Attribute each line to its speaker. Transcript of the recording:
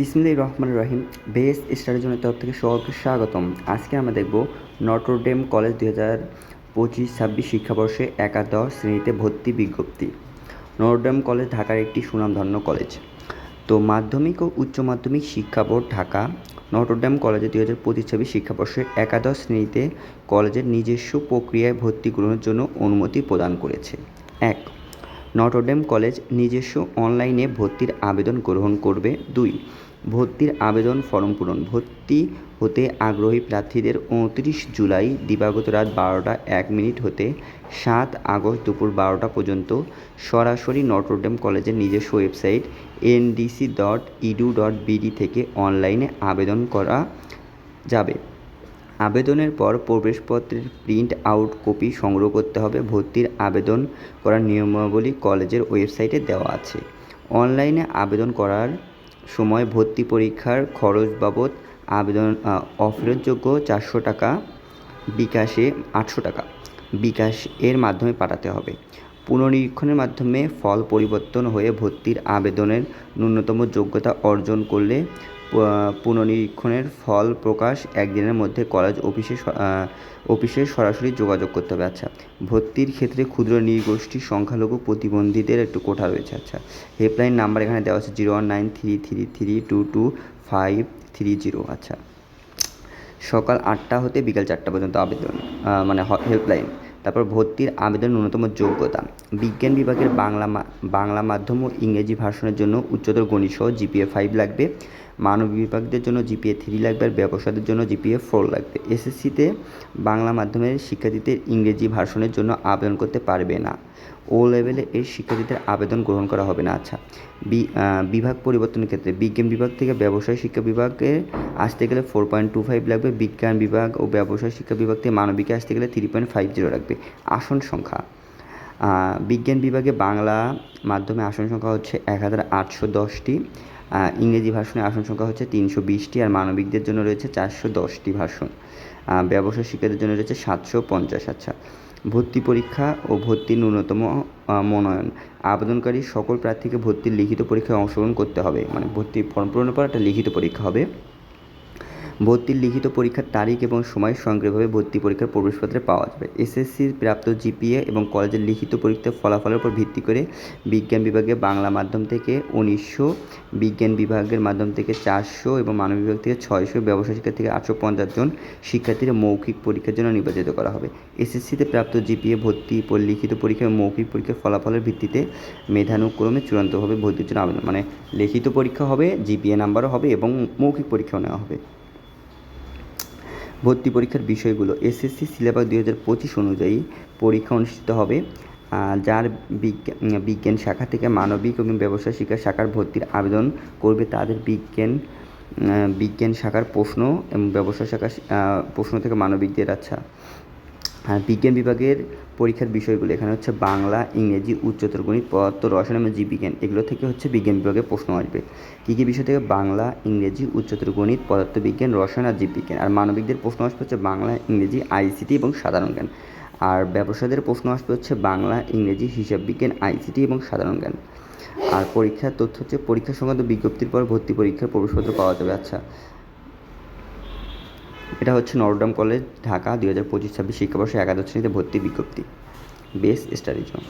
Speaker 1: বিসমিল্লাহির রহমান রহিম। বেস স্টাডির জন্য তরফ থেকে সকলকে স্বাগতম। আজকে আমরা দেখব নটরডেম কলেজ দুই হাজার পঁচিশ ছাব্বিশ শিক্ষাবর্ষে একাদশ শ্রেণীতে ভর্তি বিজ্ঞপ্তি। নটরডেম কলেজ ঢাকার একটি সুনামধন্য কলেজ। তো মাধ্যমিক ও উচ্চ মাধ্যমিক শিক্ষা বোর্ড ঢাকা নটরডেম কলেজে দুই হাজার পঁচিশ ছাব্বিশ শিক্ষাবর্ষে একাদশ শ্রেণীতে কলেজের নিজস্ব প্রক্রিয়ায় ভর্তি গ্রহণের জন্য অনুমতি প্রদান করেছে। এক নটরডেম কলেজ নিজস্ব অনলাইনে ভর্তির আবেদন গ্রহণ করবে দুই। ভর্তির আবেদন ফর্ম পূরণ। ভর্তি হতে আগ্রহী প্রার্থীদের উনত্রিশ জুলাই দিবাগত রাত বারোটা এক মিনিট হতে সাত আগস্ট দুপুর বারোটা পর্যন্ত সরাসরি নটরডেম কলেজের নিজস্ব website NDC dot edu dot BD থেকে অনলাইনে আবেদন করা যাবে। আবেদনের পর প্রবেশপত্রের প্রিন্ট আউট কপি সংগ্রহ করতে হবে। ভর্তির আবেদন করার নিয়মাবলী কলেজের ওয়েবসাইটে দেওয়া আছে। অনলাইনে আবেদন করার সময় ভর্তি পরীক্ষার খরচ বাবদ আবেদন অফেরতযোগ্য চারশো টাকা, বিকাশে আটশো টাকা। বিকাশ এর মাধ্যমে পাঠাতে হবে। পুনর্নিরীক্ষণের মাধ্যমে ফল পরিবর্তন হয়ে ভর্তির আবেদনের ন্যূনতম যোগ্যতা অর্জন করলে পুনর্নিরীক্ষণের ফল প্রকাশ একদিনের মধ্যে কলেজ অফিসে অফিসে সরাসরি যোগাযোগ করতে হবে। আচ্ছা ভর্তির ক্ষেত্রে ক্ষুদ্র নৃগোষ্ঠী সংখ্যালঘু প্রতিবন্ধীদের একটু কোঠা রয়েছে। আচ্ছা হেল্পলাইন নাম্বার এখানে দেওয়া আছে zero one nine three three three two two five three zero. আচ্ছা সকাল আটটা হতে বিকাল চারটা পর্যন্ত আবেদন মানে হেল্পলাইন। তারপর ভর্তির আবেদন ন্যূনতম যোগ্যতা। বিজ্ঞান বিভাগের বাংলা বাংলা মাধ্যম ও ইংরেজি ভাষণের জন্য উচ্চতর গণিত সহ জিপিএ ফাইভ লাগবে। মানবিক বিভাগদের জন্য জিপিএ থ্রি লাগবে আর ব্যবসাদের জন্য জিপিএ ফোর লাগবে। এসএসসিতে বাংলা মাধ্যমের শিক্ষার্থীদের ইংরেজি ভার্সনের জন্য আবেদন করতে পারবে না। ও লেভেলে এর শিক্ষার্থীদের আবেদন গ্রহণ করা হবে না। আচ্ছা বিভাগ পরিবর্তনের ক্ষেত্রে বিজ্ঞান বিভাগ থেকে ব্যবসায় শিক্ষা বিভাগে আসতে গেলে ফোর পয়েন্ট টু ফাইভ লাগবে। বিজ্ঞান বিভাগ ও ব্যবসায় শিক্ষা বিভাগ থেকে মানবিকে আসতে গেলে থ্রি পয়েন্ট ফাইভ জিরো লাগবে। আসন সংখ্যা বিজ্ঞান বিভাগে বাংলা মাধ্যমে আসন সংখ্যা হচ্ছে এক হাজার আটশো দশটি। ইংরেজি ভাষণের আসন সংখ্যা হচ্ছে তিনশো বিশটি আর মানবিকদের জন্য রয়েছে চারশো দশটি ভাষণ। ব্যবসায় শিক্ষাদের জন্য রয়েছে সাতশো পঞ্চাশ। আচ্ছা ভর্তি পরীক্ষা ও ভর্তির ন্যূনতম মনোনয়ন। আবেদনকারী সকল প্রার্থীকে ভর্তির লিখিত পরীক্ষায় অংশগ্রহণ করতে হবে। মানে ভর্তি ফর্ম পূরণের পর একটা লিখিত পরীক্ষা হবে। ভর্তির লিখিত পরীক্ষার তারিখ এবং সময় সংগ্রহভাবে ভর্তি পরীক্ষার প্রবেশপত্রে পাওয়া যাবে। এসএসসির প্রাপ্ত জিপিএ এবং কলেজের লিখিত পরীক্ষার ফলাফলের উপর ভিত্তি করে বিজ্ঞান বিভাগে বাংলা মাধ্যম থেকে উনিশশো, বিজ্ঞান বিভাগের মাধ্যম থেকে চারশো এবং মানব বিভাগ থেকে ছয়শো ব্যবসায় শিক্ষা থেকে আটশো পঞ্চাশ জন শিক্ষার্থীরা মৌখিক পরীক্ষার জন্য নির্বাচিত করা হবে। এসএসসিতে প্রাপ্ত জিপিএ ভর্তি লিখিত পরীক্ষা এবং মৌখিক পরীক্ষার ফলাফলের ভিত্তিতে মেধানুক্রমে চূড়ান্তভাবে ভর্তির জন্য আবেদন। মানে লিখিত পরীক্ষা হবে জিপিএ নাম্বারও হবে এবং মৌখিক পরীক্ষাও নেওয়া হবে। ভর্তি পরীক্ষার বিষয়গুলো এসএসসি সিলেবাস দুই হাজার পঁচিশ অনুযায়ী পরীক্ষা অনুষ্ঠিত হবে যার বিজ্ঞান বিজ্ঞান শাখা থেকে মানবিক এবং ব্যবসা শিক্ষা শাখার ভর্তির আবেদন করবে তাদের বিজ্ঞান বিজ্ঞান শাখার প্রশ্ন এবং ব্যবসা শাখা প্রশ্ন থেকে মানবিকদের আচ্ছা। আর বিজ্ঞান বিভাগের পরীক্ষার বিষয়গুলো এখানে হচ্ছে বাংলা, ইংরেজি উচ্চতর গণিত, পদার্থ, রসায়ন এবং জীববিজ্ঞান। এগুলো থেকে হচ্ছে বিজ্ঞান বিভাগের প্রশ্ন আসবে। কী কী বিষয় থেকে বাংলা, ইংরেজি উচ্চতর গণিত পদার্থবিজ্ঞান রসায়ন আর জীববিজ্ঞান? আর মানবিকদের প্রশ্ন আসবে হচ্ছে বাংলা, ইংরেজি, আইসিটি এবং সাধারণ জ্ঞান। আর ব্যবসাদের প্রশ্ন আসবে হচ্ছে বাংলা, ইংরেজি, হিসাব বিজ্ঞান, আইসিটি এবং সাধারণ জ্ঞান। আর পরীক্ষার তথ্য হচ্ছে পরীক্ষা সংক্রান্ত বিজ্ঞপ্তির পর ভর্তি পরীক্ষার প্রবেশপত্র পাওয়া যাবে। আচ্ছা এটা হচ্ছে নরডাম কলেজ, ঢাকা, দুই হাজার পঁচিশ ছাব্বিশ শিক্ষাবর্ষে একাদশ শ্রেণীতে ভর্তি বিজ্ঞপ্তি। বেস স্টাডির জন্য